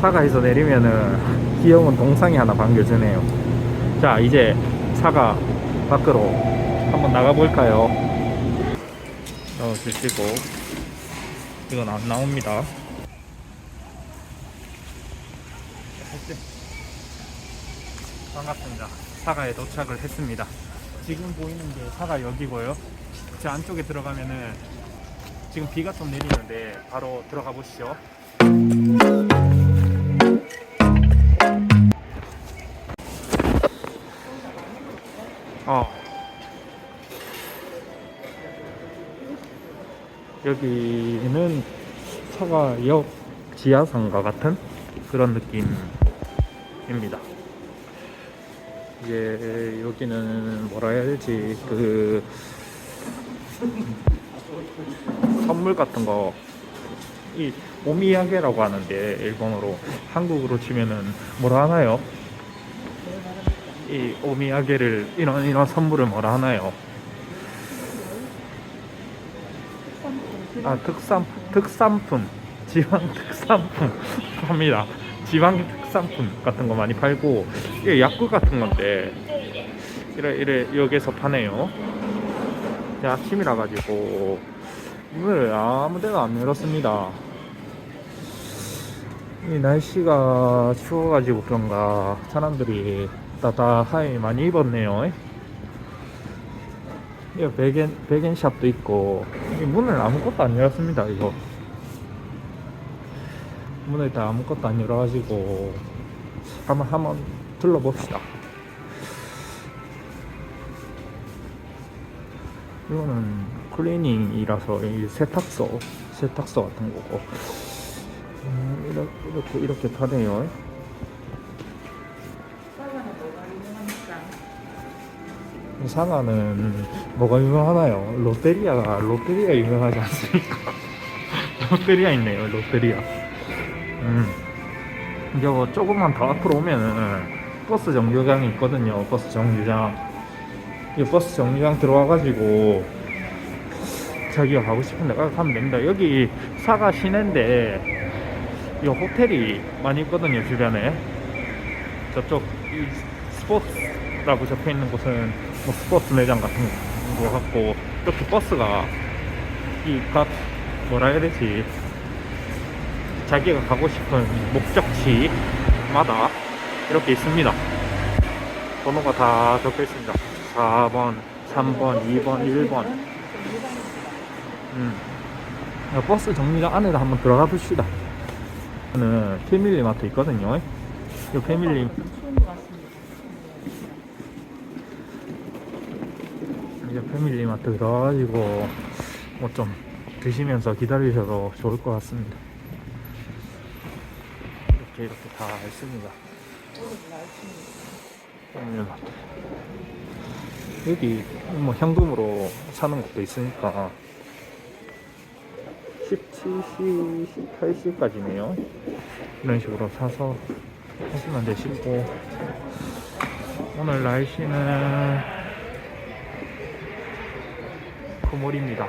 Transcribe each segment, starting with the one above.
사가에서 내리면은 귀여운 동상이 하나 반겨주네요. 자, 이제 사가 밖으로 한번 나가볼까요? 넣어주시고, 이건 안 나옵니다. 반갑습니다. 사가에 도착을 했습니다. 지금 보이는 게 사가 여기고요. 저 안쪽에 들어가면은 지금 비가 좀 내리는데 바로 들어가 보시죠. 어. 여기는 사가역 지하상가 같은 그런 느낌입니다. 이게 여기는 뭐라 해야 될지 그 선물 같은 거 이 오미야게라고 하는데 일본어로 한국으로 치면은 뭐라 하나요? 이 오미야게를 이런 이런 선물을 뭐라 하나요? 아 특산 특산품 지방 특산품 합니다. 지방 특산품 같은 거 많이 팔고 이게 약국 같은 건데 이래 이래 여기서 파네요. 이제 아침이라 가지고 문을 아무데나 안 열었습니다. 이 날씨가 추워가지고 그런가 사람들이 따다 하이 많이 입었네요. 이 베겐 베겐샵도 있고 이 문을 아무것도 안 열었습니다. 이거 문을 다 아무것도 안 열어가지고 한번 한번 둘러봅시다. 이거는 클리닝이라서 이 세탁소 세탁소 같은 거고 음, 이렇게 이렇게 파네요. 이 상하는 뭐가 유명하나요? 롯데리아가 롯데리아 유명하지 않습니까? 롯데리아 있네요. 롯데리아. 음. 이거 조금만 더 앞으로 오면은 버스 정류장이 있거든요. 버스 정류장. 이 버스 정류장 들어와가지고 자기가 가고 싶은 데 가면 됩니다. 여기 사가 시내인데 이 호텔이 많이 있거든요 주변에. 저쪽 이 스포츠 라고 적혀 있는 곳은 뭐 스포츠 매장 같은 거 같고 이렇게 버스가 이 각 뭐라 해야 되지 자기가 가고 싶은 목적지마다 이렇게 있습니다. 번호가 다 적혀 있습니다. 4번, 3번, 2번, 1번. 음. 야, 버스 정류장 안에 한번 들어가 봅시다. 는 패밀리 마트 있거든요. 이 패밀리 이제 패밀리 마트 들어가가지고 뭐 좀 드시면서 기다리셔도 좋을 것 같습니다. 이렇게 이렇게 다 있습니다. 패밀리 마트. 여기 뭐 현금으로 사는 것도 있으니까 17시, 18시까지네요. 이런 식으로 사서 하시면 되시고 오늘 날씨는 曇리입니다.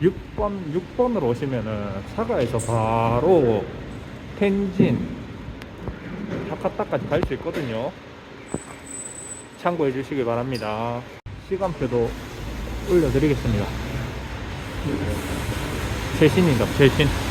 6번, 6번으로 오시면은 사가에서 바로 텐진, 하카타까지 갈 수 있거든요. 참고해 주시길 바랍니다. 시간표도 올려드리겠습니다. 최신이다, 최신.